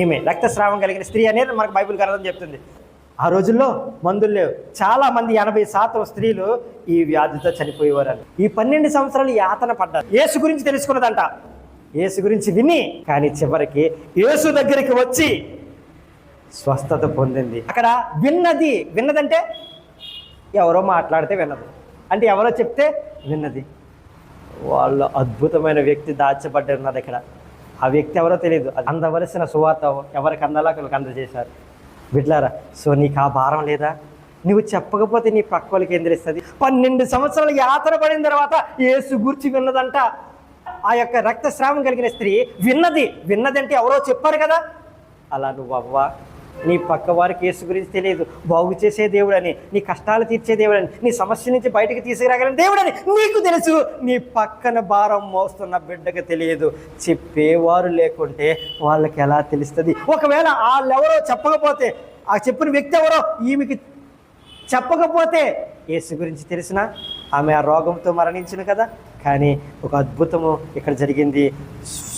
ఈమె రక్తస్రావం కలిగిన స్త్రీ అనేది మనకు బైబిల్ గ్రంథం చెప్తుంది. ఆ రోజుల్లో మందులు లేవు. చాలా మంది ఎనభై శాతం స్త్రీలు ఈ వ్యాధితో చనిపోయేవారు ఈ పన్నెండు సంవత్సరాలు యాతన పడ్డారు. యేసు గురించి తెలుసుకున్నదంట. యేసు గురించి విని కానీ చివరికి యేసు దగ్గరికి వచ్చి స్వస్థత పొందింది. అక్కడ విన్నది విన్నదంటే ఎవరో మాట్లాడితే విన్నది అంటే ఎవరో చెప్తే విన్నది. వాళ్ళు అద్భుతమైన వ్యక్తి దాచబడ్డారు ఉన్నది ఇక్కడ. ఆ వ్యక్తి ఎవరో తెలియదు. అందవలసిన సువార్త ఎవరికి అందాలో వాళ్ళకి అందజేశారు. బిడ్లారా సో నీకు ఆ భారం లేదా? నువ్వు చెప్పకపోతే నీ పక్క వాళ్ళకి ఏం తెలుస్తుంది? పన్నెండు సంవత్సరాలు యాత్ర పడిన తర్వాత ఏసు గుర్చి విన్నదంట. ఆ యొక్క రక్తస్రావం కలిగిన స్త్రీ విన్నది. విన్నదంటే ఎవరో చెప్పారు కదా? అలా నువ్వు అవ్వా నీ పక్క వారికి యేసు గురించి తెలియదు. బాగు చేసే దేవుడని నీ కష్టాలు తీర్చే దేవుడని నీ సమస్య నుంచి బయటకు తీసుకురాగలని దేవుడని నీకు తెలుసు. నీ పక్కన భారం మోస్తున్న బిడ్డకు తెలియదు. చెప్పేవారు లేకుంటే వాళ్ళకి ఎలా తెలుస్తుంది? ఒకవేళ వాళ్ళెవరో చెప్పకపోతే ఆ చెప్పిన వ్యక్తి ఎవరో ఈమెకి చెప్పకపోతే యేసు గురించి తెలిసిన ఆమె ఆ రోగంతో మరణించిన కదా. కానీ ఒక అద్భుతము ఇక్కడ జరిగింది.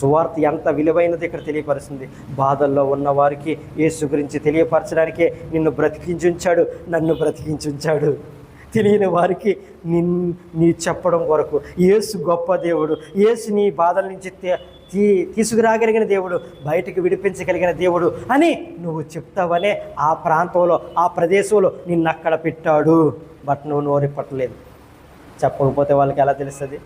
సువార్త ఎంత విలువైనది ఇక్కడ తెలియపరుస్తుంది. బాధల్లో ఉన్న వారికి యేసు గురించి తెలియపరచడానికే నిన్ను బ్రతికించుంచాడు నన్ను బ్రతికించుంచాడు. తెలియని వారికి నిన్ నీ చెప్పడం కొరకు. యేసు గొప్ప దేవుడు. యేసు నీ బాధల నుంచి తీ తీసుకురాగలిగిన దేవుడు. బయటకు విడిపించగలిగిన దేవుడు అని నువ్వు చెప్తావనే ఆ ప్రాంతంలో ఆ ప్రదేశంలో నిన్ను అక్కడ పెట్టాడు. బట్ నువ్వు నోరిప్పట్లేదు పట్టలేదు. చెప్పకపోతే వాళ్ళకి ఎలా తెలుస్తుంది?